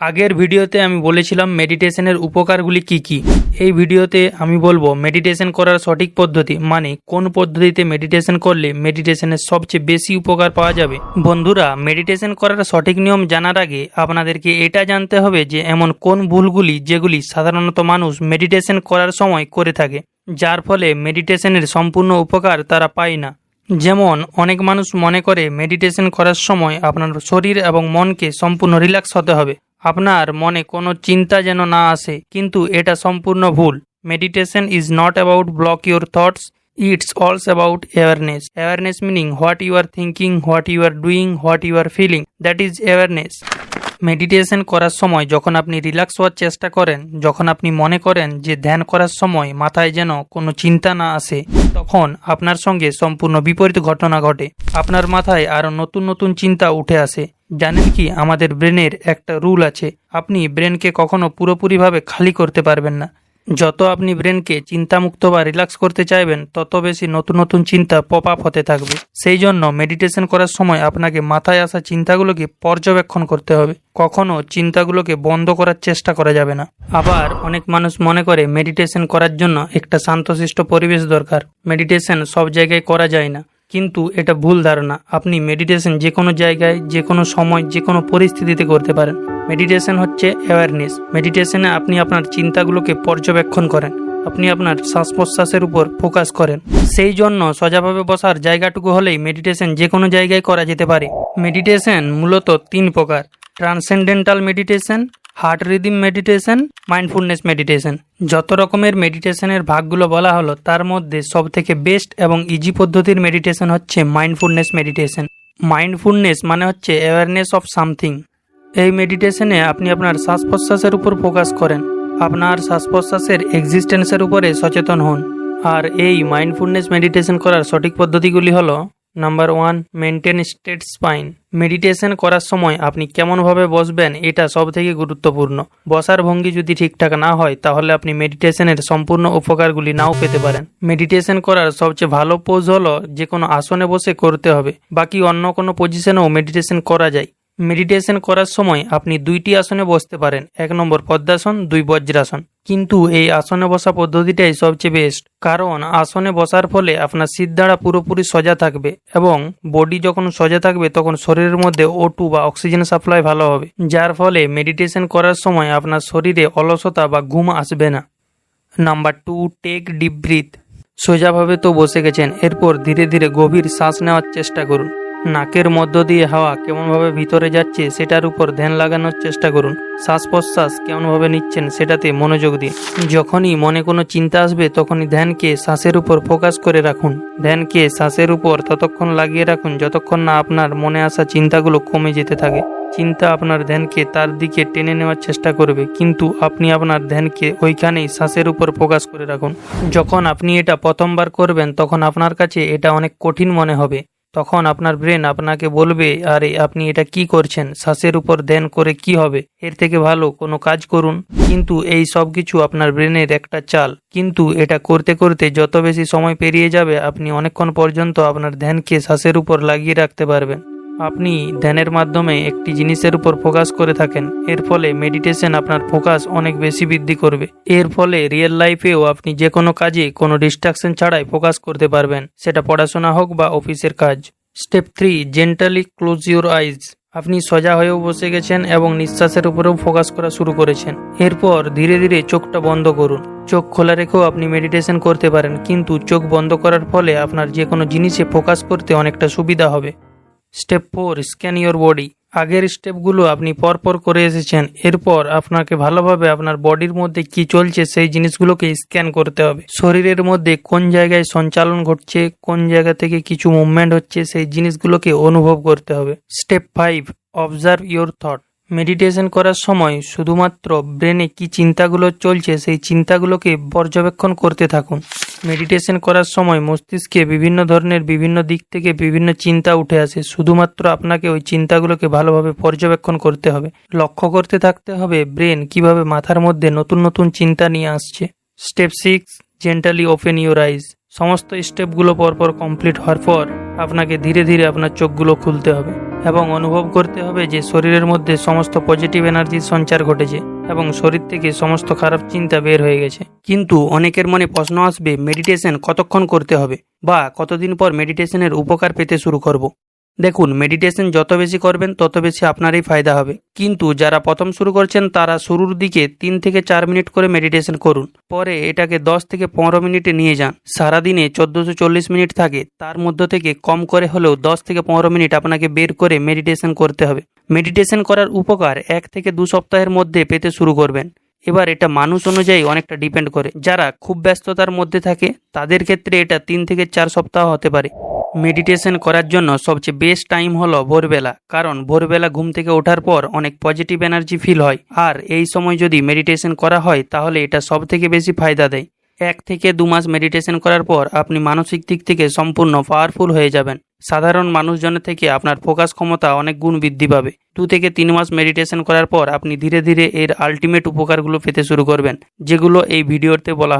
আগের ভিডিওতে আমি বলেছিলাম মেডিটেশনের উপকারগুলি কি কি। এই ভিডিওতে আমি বলব মেডিটেশন করার সঠিক পদ্ধতি মানে কোন পদ্ধতিতে মেডিটেশন করলে মেডিটেশনের সবচেয়ে বেশি উপকার পাওয়া যাবে। বন্ধুরা, মেডিটেশন করার সঠিক নিয়ম জানার আগে আপনাদেরকে এটা জানতে হবে যে এমন কোন ভুলগুলি যেগুলি সাধারণত মানুষ মেডিটেশন করার সময় করে থাকে, যার ফলে মেডিটেশনের সম্পূর্ণ উপকার তারা পায় না। যেমন, অনেক মানুষ মনে করে মেডিটেশন করার সময় আপনার শরীর এবং মনকে সম্পূর্ণ রিল্যাক্স হতে হবে। আপনার মনে কোনো চিন্তা যেন না আসে, কিন্তু এটা সম্পূর্ণ ভুল। Meditation is not about block your thoughts it's also about awareness awareness meaning what you are thinking what you are doing what you are feeling that is awareness meditation করার সময় যখন আপনি রিল্যাক্স হওয়ার চেষ্টা করেন, যখন আপনি মনে করেন যে ধ্যান করার সময় মাথায় যেন কোনো চিন্তা না আসে, তখন আপনার সঙ্গে সম্পূর্ণ বিপরীত ঘটনা ঘটে। আপনার মাথায় আরও নতুন নতুন চিন্তা উঠে আসে। জানেন কি, আমাদের ব্রেনের একটা রুল আছে। আপনি ব্রেনকে কখনো পুরোপুরিভাবে খালি করতে পারবেন না। যত আপনি ব্রেনকে চিন্তামুক্ত বা রিল্যাক্স করতে চাইবেন, তত বেশি নতুন নতুন চিন্তা পপ আপ হতে থাকবে। সেই জন্য মেডিটেশন করার সময় আপনাকে মাথায় আসা চিন্তাগুলোকে পর্যবেক্ষণ করতে হবে। কখনো চিন্তাগুলোকে বন্ধ করার চেষ্টা করা যাবে না। আবার অনেক মানুষ মনে করে মেডিটেশন করার জন্য একটা শান্তশিষ্ট পরিবেশ দরকার। মেডিটেশন সব জায়গায় করা যায় না। কিন্তু এটা ভুল ধারণা। আপনি মেডিটেশন যে কোনো জায়গায় যে কোনো সময় যে কোনো পরিস্থিতিতে করতে পারেন। মেডিটেশন হচ্ছে অ্যাওয়ারনেস মেডিটেশনে আপনি আপনার চিন্তাগুলোকে পর্যবেক্ষণ করেন। আপনি আপনার শ্বাস প্রশ্বাসের উপর ফোকাস করেন। সেই জন্য সজাভাবে বসার জায়গাটুকু হলেই মেডিটেশন যে কোনো জায়গায় করা যেতে পারে। মেডিটেশন মূলত তিন প্রকার। Transcendental meditation heart rhythm meditation mindfulness meditation যত রকমের মেডিটেশনের ভাগগুলো বলা হলো, তার মধ্যে সবথেকে বেস্ট এবং ইজি পদ্ধতির মেডিটেশন হচ্ছে মাইন্ডফুলনেস মেডিটেশন মাইন্ডফুলনেস মানে হচ্ছে অ্যাওয়ারনেস অফ সামথিং এই মেডিটেশনে আপনি আপনার শ্বাস প্রশ্বাসের উপর ফোকাস করেন। আপনার শ্বাস প্রশ্বাসের এক্সিস্টেন্সের উপরে সচেতন হন। আর এই মাইন্ডফুলনেস মেডিটেশন করার সঠিক পদ্ধতিগুলি হলো number one maintain straight spine meditation করার সময় আপনি কেমনভাবে বসবেন এটা সব থেকে গুরুত্বপূর্ণ। বসার ভঙ্গি যদি ঠিকঠাক না হয়, তাহলে আপনি মেডিটেশনের সম্পূর্ণ উপকারগুলি নাও পেতে পারেন। মেডিটেশন করার সবচেয়ে ভালো পোজ হলো যে কোনো আসনে বসে করতে হবে, বাকি অন্য কোনো পজিশনেও মেডিটেশন করা যায়। মেডিটেশন করার সময় আপনি দুইটি আসনে বসতে পারেন, এক নম্বর পদ্মাসন, দুই বজ্রাসন। কিন্তু এই আসনে বসা পদ্ধতিটাই সবচেয়ে বেস্ট কারণ আসনে বসার ফলে আপনার সিদ্ধারা পুরোপুরি সোজা থাকবে এবং বডি যখন সোজা থাকবে তখন শরীরের মধ্যে ও টু বা অক্সিজেন সাপ্লাই ভালো হবে, যার ফলে মেডিটেশন করার সময় আপনার শরীরে অলসতা বা ঘুম আসবে না। Number two take deep breath সোজাভাবে তো বসে গেছেন, এরপর ধীরে ধীরে গভীর শ্বাস নেওয়ার চেষ্টা করুন। নাকের মধ্য দিয়ে হাওয়া কেমনভাবে ভিতরে যাচ্ছে সেটার উপর ধ্যান লাগানোর চেষ্টা করুন। শ্বাস প্রশ্বাস কেমনভাবে নিচ্ছেন সেটাতে মনোযোগ দিন। যখনই মনে কোনো চিন্তা আসবে, তখনই ধ্যানকে শ্বাসের উপর ফোকাস করে রাখুন। ধ্যানকে শ্বাসের উপর ততক্ষণ লাগিয়ে রাখুন যতক্ষণ না আপনার মনে আসা চিন্তাগুলো কমে যেতে থাকে। চিন্তা আপনার ধ্যানকে তার দিকে টেনে নেওয়ার চেষ্টা করবে, কিন্তু আপনি আপনার ধ্যানকে ওইখানেই শ্বাসের উপর ফোকাস করে রাখুন। যখন আপনি এটা প্রথমবার করবেন, তখন আপনার কাছে এটা অনেক কঠিন মনে হবে। তখন আপনার ব্রেন আপনাকে বলবে, আরে, আপনি এটা কি করছেন? শ্বাসের উপর ধ্যান করে কি হবে? এর থেকে ভালো কোনো কাজ করুন। কিন্তু এই সব কিছু আপনার ব্রেনের একটা চাল। কিন্তু এটা করতে করতে যত বেশি সময় পেরিয়ে যাবে, আপনি অনেকক্ষণ পর্যন্ত আপনার ধ্যানকে শ্বাসের উপর লাগিয়ে রাখতে পারবেন। আপনি ধ্যানের মাধ্যমে একটি জিনিসের উপর ফোকাস করে থাকেন। এর ফলে মেডিটেশন আপনার ফোকাস অনেক বেশি বৃদ্ধি করবে। এর ফলে রিয়েল লাইফেও আপনি যে কোনো কাজে কোনো ডিস্ট্রাকশন ছাড়াই ফোকাস করতে পারবেন। সেটা পড়াশোনা হোক বা অফিসের কাজ। Step three gently close your eyes আপনি সোজা হয়েও বসে গেছেন এবং নিঃশ্বাসের উপরেও ফোকাস করা শুরু করেছেন। এরপর ধীরে ধীরে চোখটা বন্ধ করুন। চোখ খোলা রেখেও আপনি মেডিটেশন করতে পারেন, কিন্তু চোখ বন্ধ করার ফলে আপনার যে কোনো জিনিসে ফোকাস করতে অনেকটা সুবিধা হবে। Step four scan your body আগের স্টেপগুলো আপনি পরপর করে এসেছেন। এরপর আপনাকে ভালোভাবে আপনার বডির মধ্যে কি চলছে সেই জিনিসগুলোকে স্ক্যান করতে হবে। শরীরের মধ্যে কোন জায়গায় সঞ্চালন ঘটছে, কোন জায়গা থেকে কিছু মুভমেন্ট হচ্ছে সেই জিনিসগুলোকে অনুভব করতে হবে। Step five observe your thought meditation করার সময় শুধুমাত্র ব্রেনে কি চিন্তাগুলো চলছে, সেই চিন্তাগুলোকে পর্যবেক্ষণ করতে থাকুন। মেডিটেশন করার সময় মস্তিষ্কে বিভিন্ন ধরনের বিভিন্ন দিক থেকে বিভিন্ন চিন্তা উঠে আসে। শুধুমাত্র আপনাকে ওই চিন্তাগুলোকে ভালোভাবে পর্যবেক্ষণ করতে হবে। লক্ষ্য করতে থাকতে হবে ব্রেন কীভাবে মাথার মধ্যে নতুন নতুন চিন্তা নিয়ে আসছে। Step six, gently open your eyes. সমস্ত স্টেপগুলো পরপর কমপ্লিট হওয়ার পর আপনাকে ধীরে ধীরে আপনার চোখগুলো খুলতে হবে। এবং অনুভব করতে হবে যে শরীরের মধ্যে সমস্ত পজিটিভ এনার্জির সঞ্চার ঘটেছে এবং শরীর থেকে সমস্ত খারাপ চিন্তা বের হয়ে গেছে কিন্তু অনেকের মনে প্রশ্ন আসবে মেডিটেশন কতক্ষণ করতে হবে বা কতদিন পর মেডিটেশনের উপকার পেতে শুরু করব। দেখুন মেডিটেশন যত বেশি করবেন, তত বেশি আপনারই ফায়দা হবে। কিন্তু যারা প্রথম শুরু করছেন, তারা শুরুর দিকে তিন থেকে চার মিনিট করে মেডিটেশন করুন। পরে এটাকে দশ থেকে পনেরো মিনিটে নিয়ে যান। সারাদিনে চোদ্দোশো চল্লিশ মিনিট থাকে। তার মধ্য থেকে কম করে হলেও দশ থেকে পনেরো মিনিট আপনাকে বের করে মেডিটেশন করতে হবে। মেডিটেশন করার উপকার এক থেকে দু সপ্তাহের মধ্যে পেতে শুরু করবেন। এবার এটা মানুষ অনুযায়ী অনেকটা ডিপেন্ড করে। যারা খুব ব্যস্ততার মধ্যে থাকে, তাদের ক্ষেত্রে এটা তিন থেকে চার সপ্তাহ হতে পারে। মেডিটেশন করার জন্য সবচেয়ে বেস্ট টাইম হলো ভোরবেলা, কারণ ভোরবেলা ঘুম থেকে ওঠার পর অনেক পজিটিভ এনার্জি ফিল হয়। আর এই সময় যদি মেডিটেশন করা হয়, তাহলে এটা সব থেকে বেশি ফায়দা দেয়। এক থেকে দু মাস মেডিটেশন করার পর আপনি মানসিক দিক থেকে সম্পূর্ণ পাওয়ারফুল হয়ে যাবেন। সাধারণ মানুষজনের থেকে আপনার ফোকাস ক্ষমতা অনেক গুণ বৃদ্ধি পাবে। দু থেকে তিন মাস মেডিটেশন করার পর আপনি ধীরে ধীরে এর আলটিমেট উপকারগুলো পেতে শুরু করবেন, যেগুলো এই ভিডিওতে বলা হয়